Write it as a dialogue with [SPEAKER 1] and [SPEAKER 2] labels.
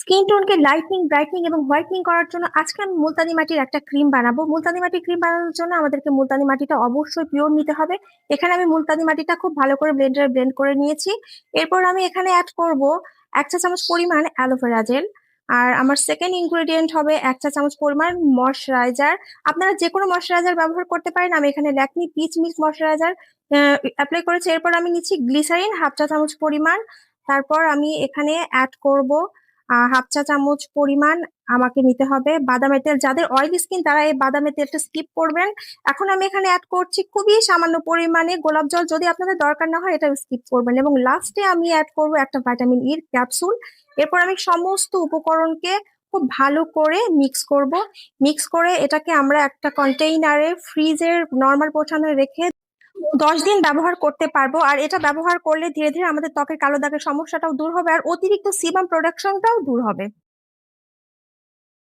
[SPEAKER 1] Skin টোনকে lightening brightening এবং whitening করার জন্য আজকে আমি মুলতানি মাটির একটা ক্রিম বানাবো। মুলতানি মাটির ক্রিম বানানোর জন্য আমাদেরকে মুলতানি মাটিটা অবশ্যই পিওর নিতে হবে। এখানে আমি মুলতানি মাটিটা খুব ভালো করে ব্লেন্ডারে ব্লেন্ড করে নিয়েছি। এরপর আমি এখানে অ্যাড করব এক চা চামচ পরিমাণ অ্যালোভেরা জেল আর আমার সেকেন্ড ইনগ্রেডিয়েন্ট হবে এক চা চামচ পরিমাণ ময়শ্চারাইজার আপনারা যে কোনো ময়শ্চারাইজার ব্যবহার করতে পারেন। আমি এখানে Lakme peach milk moisturiser apply করেছি। এরপর আমি নিচ্ছি গ্লিসারিন হাফ চা চামচ পরিমাণ। তারপর আমি এখানে অ্যাড করব হাফ চা চামচ পরিমাণ আমাকে নিতে হবে। বাদামের তেল, যাদের অয়েল স্কিন তারা এই বাদামের তেলটা স্কিপ করবেন। এখন আমি এখানে অ্যাড করছি খুবই সামান্য পরিমাণে গোলাপ জল। যদি আপনাদের দরকার না হয় এটা স্কিপ করবেন এবং লাস্টে আমি অ্যাড করব একটা ভিটামিন ইর ক্যাপসুল এরপর আমি সমস্ত উপকরণকে খুব ভালো করে মিক্স করব। মিক্স করে এটাকে আমরা একটা কন্টেইনারে ফ্রিজের নর্মাল পোষণে রেখে দশ দিন ব্যবহার করতে পারব। আর এটা ব্যবহার করলে ধীরে ধীরে আমাদের ত্বকের কালো দাগের সমস্যাটাও দূর হবে। আর অতিরিক্ত সিবাম প্রোডাকশনটাও দূর হবে।